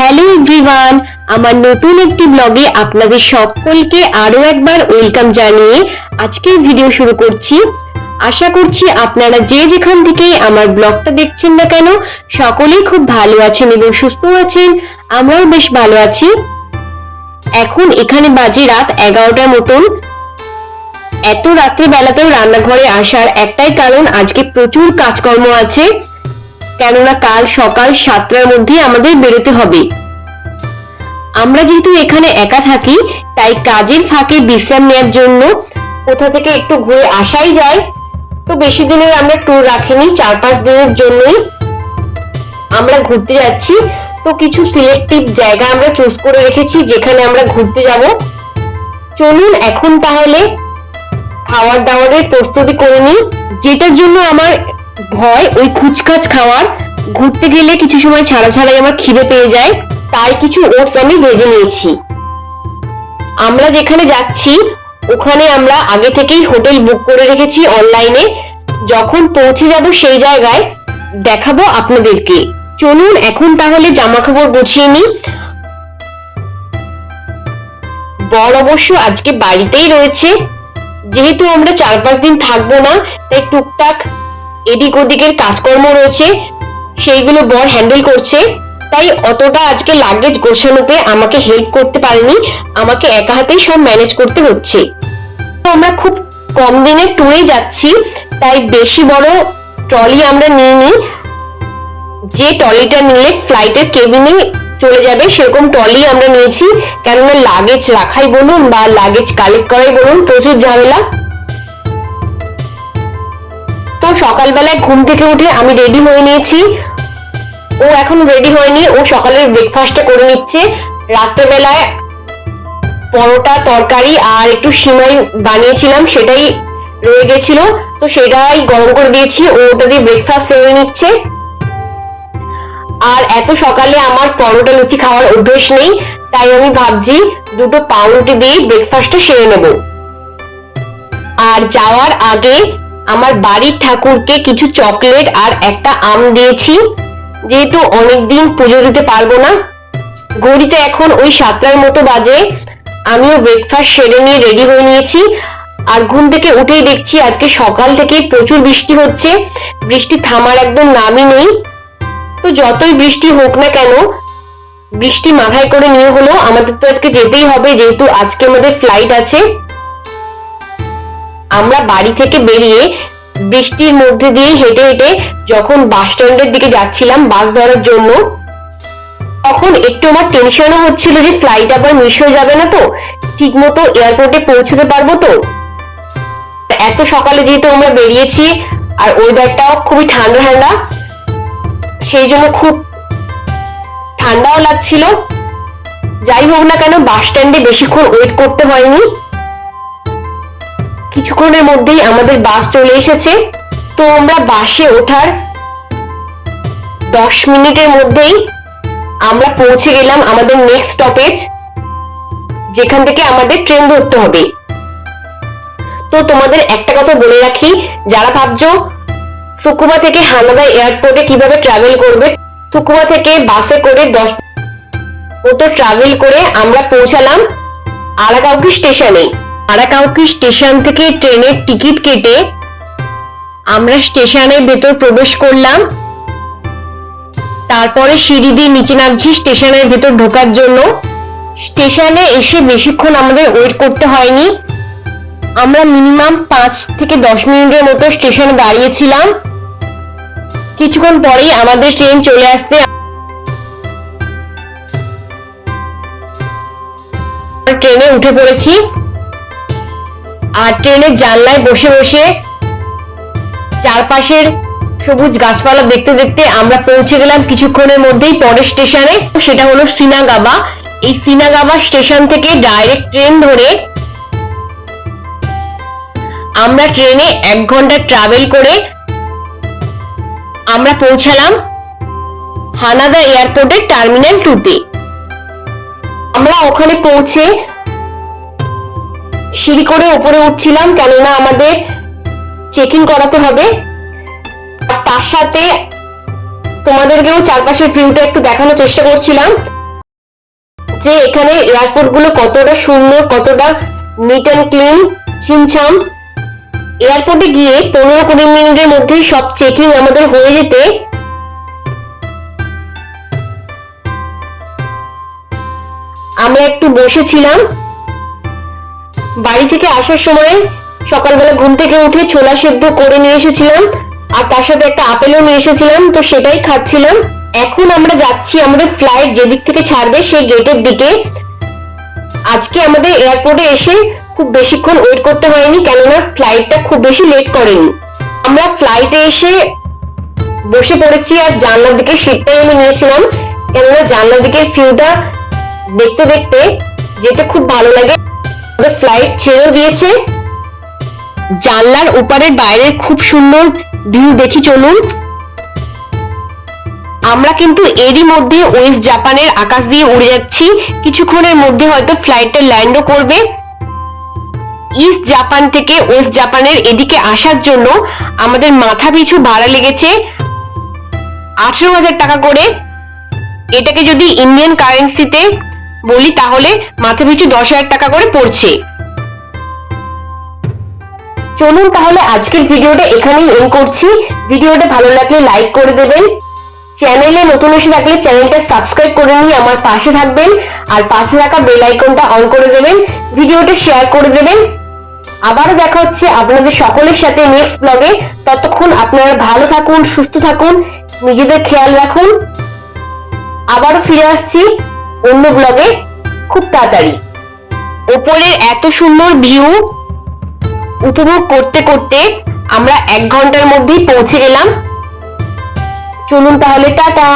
Hello everyone আমার নতুন একটি ব্লগে আপনাদের সকলকে আরও একবার ওয়েলকাম জানিয়ে আজকের ভিডিও শুরু করছি। আশা করছি আপনারা যে যেখান থেকে আমার ব্লগটা দেখছেন না কেন, সকলেই খুব ভালো আছেন এবং সুস্থ আছেন। আমরাও বেশ ভালো আছি। এখন এখানে বাজে রাত এগারোটার মতন। এত রাত্রে বেলাতেও রান্নাঘরে আসার একটাই কারণ, আজকে প্রচুর কাজকর্ম আছে। কেননা কাল সকাল সাতটার মধ্যে আমাদের বেরোতে হবে। আমরা যেহেতু এখানে একা থাকি, তাই কাজের ফাঁকে বিশ্রাম নেওয়ার জন্য কোথা থেকে একটু ঘুরে আসাই যায়। তো বেশি দিনের আমরা ট্যুর রাখিনি, চার পাঁচ দিনের জন্যই আমরা ঘুরতে যাচ্ছি। তো কিছু সিলেক্টিভ জায়গা আমরা চুজ করে রেখেছি, যেখানে আমরা ঘুরতে যাব। চলুন এখন তাহলে খাওয়ার দাওয়ারের প্রস্তুতি করে নিই, যেটার জন্য আমার ভয়, ওই খুচখাচ খাওয়ার। ঘুরতে গেলে কিছু সময় ছাড়া ছাড়াই আমার খিদে পেয়ে যায়, তাই কিছু ওটস আমি ভেজে নিয়েছি। আমরা যেখানে যাচ্ছি, ওখানে আমরা আগে থেকেই হোটেল বুক করে রেখেছি অনলাইনে। যখন পৌঁছে যাব সেই জায়গায়, দেখাবো আপনাদেরকে। চলুন, এখন তাহলে জামা কাপড় গুছিয়ে নিই। বর অবশ্য আজকে বাড়িতেই রয়েছে। যেহেতু আমরা চার পাঁচ দিন থাকব না, তাই টুকটাক এদিক ওদিকের কাজকর্ম রয়েছে, সেইগুলো বর হ্যান্ডেল করছে। তাই অতটা আজকে লাগেজ গোছানোতে আমাকে হেল্প করতে পারেনি, আমাকে একা হাতেই সব ম্যানেজ করতে হচ্ছে। তো আমরা খুব কম দিনে ট্যুরে যাচ্ছি, তাই বেশি বড় ট্রলি আমরা নিয়ে নিই যে ট্রলিটা নিলে ফ্লাইটের কেবিনে চলে যাবে, সেরকম ট্রলি আমরা নিয়েছি। কেননা লাগেজ রাখাই বলুন বা লাগেজ কালেক্ট করাই বলুন, প্রচুর ঝামেলা। সকালবেলায় ঘুম থেকে উঠে আমি রেডি হয়ে নিয়েছি। ও এখন রেডি হয়নি, ও সকালের ব্রেকফাস্টটা করে নিচ্ছে। রাত্রেবেলায় পরোটা, তরকারি আর একটু সিমাই বানিয়েছিলাম, সেটাই রয়ে গেছিল। তো সেটাই গরম করে দিয়েছি, ও ওটা দিয়ে ব্রেকফাস্ট সেরে নিচ্ছে। আর এত সকালে আমার পরোটা লুচি খাওয়ার অভ্যেস নেই, তাই আমি ভাবছি দুটো পাউরুটি দিয়ে ব্রেকফাস্টটা সেরে নেব। আর যাওয়ার আগে আমার বাড়ির ঠাকুরকে কিছু চকলেট আর একটা আম দিয়েছি। যেহেতু অনেকদিন পুজো দিতে পারব না। ঘড়িতে এখন ওই সাতটার মতো বাজে। আমিও ব্রেকফাস্ট সেরে নিয়ে রেডি হয়ে নিয়েছি। আর ঘুম থেকে উঠেই দেখছি আজকে সকাল থেকে প্রচুর বৃষ্টি হচ্ছে। বৃষ্টি থামার একদম নামই নেই। তো যতই বৃষ্টি হোক না কেন, বৃষ্টি মাথায় করে নিয়ে হলো আমাদের তো আজকে যেতেই হবে, যেহেতু আজকে আমাদের ফ্লাইট আছে। আমরা বাড়ি থেকে বেরিয়ে বৃষ্টির মধ্যে দিয়ে হেঁটে হেঁটে যখন বাস স্ট্যান্ডের দিকে যাচ্ছিলাম বাস ধরার জন্য, তখন একটু আমার টেনশনও হচ্ছিল যে ফ্লাইট আবার মিস হয়ে যাবে না তো ঠিক মতো এয়ারপোর্টে পৌঁছতে পারব তো। এত সকালে যেহেতু আমরা বেরিয়েছি আর ওয়েদারটাও খুবই ঠান্ডা ঠান্ডা, সেই জন্য খুব ঠান্ডাও লাগছিল। যাই হোক না কেন, বাস স্ট্যান্ডে বেশিক্ষণ ওয়েট করতে হয়নি। কিছুক্ষণের মধ্যেই আমাদের বাস চলে এসেছে। তো আমরা বাসে ওঠার দশ মিনিটের মধ্যেই আমরা পৌঁছে গেলাম আমাদের নেক্সট স্টপেজ যেখান থেকে আমাদের ট্রেন ধরতে হবে। তো তোমাদের একটা কথা বলে রাখি, যারা ভাবছ সুকুমা থেকে হানাদা এয়ারপোর্টে কীভাবে ট্রাভেল করবে, সুকুমা থেকে বাসে করে দশ মতো ট্রাভেল করে আমরা পৌঁছালাম আরাকাউকি স্টেশনে। আরাকাউকি স্টেশন থেকে ট্রেনের টিকিট কেটে আমরা স্টেশনের ভেতর প্রবেশ করলাম। তারপরে সিঁড়ি দিয়ে নিচে নামছি স্টেশনের ভেতর ঢোকার জন্য। স্টেশনে এসে বেশিক্ষণ আমাদের ওয়েট করতে হয়নি। আমরা মিনিমাম পাঁচ থেকে দশ মিনিটের মতো স্টেশনে দাঁড়িয়েছিলাম। কিছুক্ষণ পরেই আমাদের ট্রেন চলে আসতে ট্রেনে উঠে পড়েছি। আর ট্রেনের জানলায় বসে বসে চারপাশের সবুজ গাছপালা দেখতে দেখতে আমরা পৌঁছে গেলাম কিছুক্ষণের মধ্যেই পরের স্টেশনে। সেটা হলো সিনাগাবা। এই সিনাগাবা স্টেশন থেকে ডাইরেক্ট ট্রেন ধরে আমরা ট্রেনে এক ঘণ্টা ট্রাভেল করে আমরা পৌঁছালাম হানাদা এয়ারপোর্টের টার্মিনাল টুতে আমরা ওখানে পৌঁছে সিঁড়ি করে উপরে উঠছিলাম, কেননা আমাদের চেক ইন করাতে হবে। তার সাথে তোমাদেরকেও চারপাশের ভিউটা একটু দেখানোর চেষ্টা করছিলাম যে এখানে এয়ারপোর্টগুলো কতটা সুন্দর, কতটা নিট অ্যান্ড ক্লিন ছিমছাম। এয়ারপোর্টে গিয়ে পনেরো কুড়ি মিনিটের মধ্যে সব চেকিং আমাদের হয়ে যেতে। আমরা একটু বসেছিলাম। বাড়ি থেকে আসার সময় সকালবেলা ঘুম থেকে উঠে ছোলা সেদ্ধ করে নিয়ে এসেছিলাম, আর তার সাথে একটা আপেলও নিয়ে এসেছিলাম, তো সেটাই খাচ্ছিলাম। এখন আমরা যাচ্ছি আমাদের ফ্লাইট যেদিক থেকে ছাড়বে সেই গেটের দিকে। আজকে আমাদের এয়ারপোর্টে এসে খুব বেশিক্ষণ ওয়েট করতে হয়নি, কেননা ফ্লাইটটা খুব বেশি লেট করেনি। আমরা ফ্লাইটে এসে বসে পড়েছি আর জানলার দিকে সিটটাই আমি নিয়েছিলাম, কেননা জানলার দিকের ভিউটা দেখতে দেখতে যেতে খুব ভালো লাগে। ফ্লাইট ছেড়েও দিয়েছে। জানলার ওপারের বাইরের খুব সুন্দর ভিউ দেখি চলুন। আমরা কিন্তু এরই মধ্যে ওয়েস্ট জাপানের আকাশ দিয়ে উড়ে যাচ্ছি। কিছুক্ষণের মধ্যে হয়তো ফ্লাইটটা ল্যান্ডও করবে। ইস্ট জাপান থেকে ওয়েস্ট জাপানের এদিকে আসার জন্য আমাদের মাথা পিছু ভাড়া লেগেছে আঠেরো হাজার টাকা করে। এটাকে যদি ইন্ডিয়ান কারেন্সিতে বলি তাহলে মাথা পিছু দশ হাজার টাকা করে পড়ছে। চলুন তাহলে আজকের ভিডিওটা এখানেই এন্ড করছি। ভিডিওটা ভালো লাগলে লাইক করে দেবেন। চ্যানেলে নতুন এসে থাকলে চ্যানেলটা সাবস্ক্রাইব করে নিয়ে আমার পাশে থাকবেন। আর পাশে থাকা বেল আইকনটা অন করে দেবেন। ভিডিওটা শেয়ার করে দেবেন। আবারও দেখা হচ্ছে আপনাদের সকলের সাথে নেক্সট ব্লগে ততক্ষণ আপনারা ভালো থাকুন, সুস্থ থাকুন, নিজেদের খেয়াল রাখুন। আবারও ফিরে আসছি। অন্য ব্লগে খুব তাড়াতাড়ি। ওপরের এত সুন্দর ভিউ উপভোগ করতে করতে আমরা এক ঘণ্টার মধ্যেই পৌঁছে গেলাম। চলুন তাহলে, টাটা!